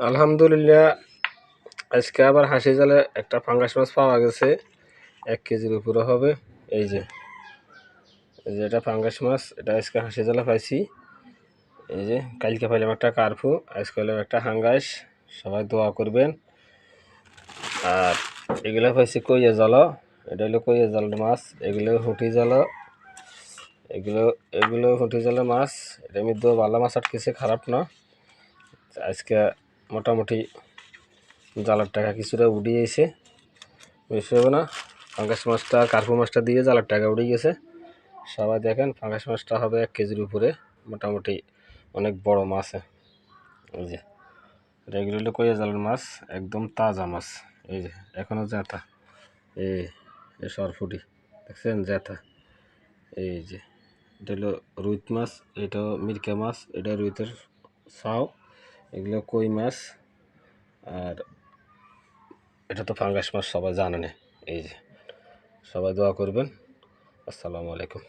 আলহামদুলিল্লাহ, আজকে আবার হাসি জালে একটা ফাঙ্গাস মাছ পাওয়া গেছে। এক কেজির উপরে হবে। এই যে এই যে এটা ফাঙ্গাস মাছ, এটা আজকে হাসি জালে পাইছি। এই যে, কালকে পাইলাম একটা কার্ফু, আজকে হলাম একটা হাঙ্গাস। সবাই দোয়া করবেন। আর এগুলো পাইছি কইয়া জাল। এটা হলো কইয়া জাল মাছ, এগুলো হুটি জাল। এগুলো এগুলো হুটি জালের মাছ। এটা মধ্যে ভালো মাছ আটকেছে, খারাপ না। আজকে মোটামুটি জালার টাকা কিছুটা উঠিয়েছে বেশি হবে না। ফাঙ্গাস মাছটা, কার্পু মাছটা দিয়ে জালার টাকা উঠে গেছে। সবাই দেখেন ফাঙ্গাস মাছটা হবে এক কেজির উপরে। মোটামুটি অনেক বড় মাছ এই যে, রেগুলারলি কইয়া জালের মাছ, একদম তাজা মাছ। এই যে এখনও জ্যাথা এই সরফুটি। দেখছেন জ্যাথা এই যে, এটা হলো রুইত মাছ এটা মিরকা মাছ, এটা রুইতের ছাও। এগুলো কই মাছ? আর এটা তো ফাঙ্গাস মাছ, সবাই জানে না। এই যে, সবাই দোয়া করবেন। আসসালামু আলাইকুম।